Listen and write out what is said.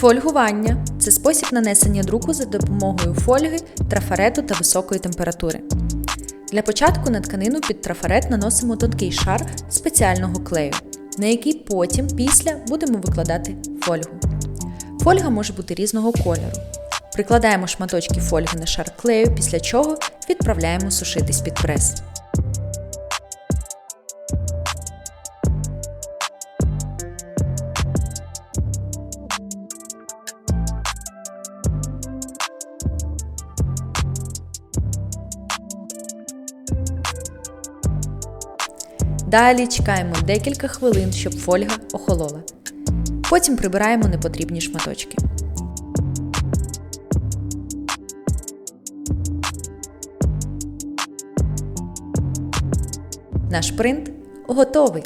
Фольгування це спосіб нанесення друку за допомогою фольги, трафарету та високої температури. Для початку на тканину під трафарет наносимо тонкий шар спеціального клею, на який потім після будемо викладати фольгу. Фольга може бути різного кольору. Прикладаємо шматочки фольги на шар клею, після чого відправляємо сушитись під прес. Далі чекаємо декілька хвилин, щоб фольга охолола. Потім прибираємо непотрібні шматочки. Наш принт готовий.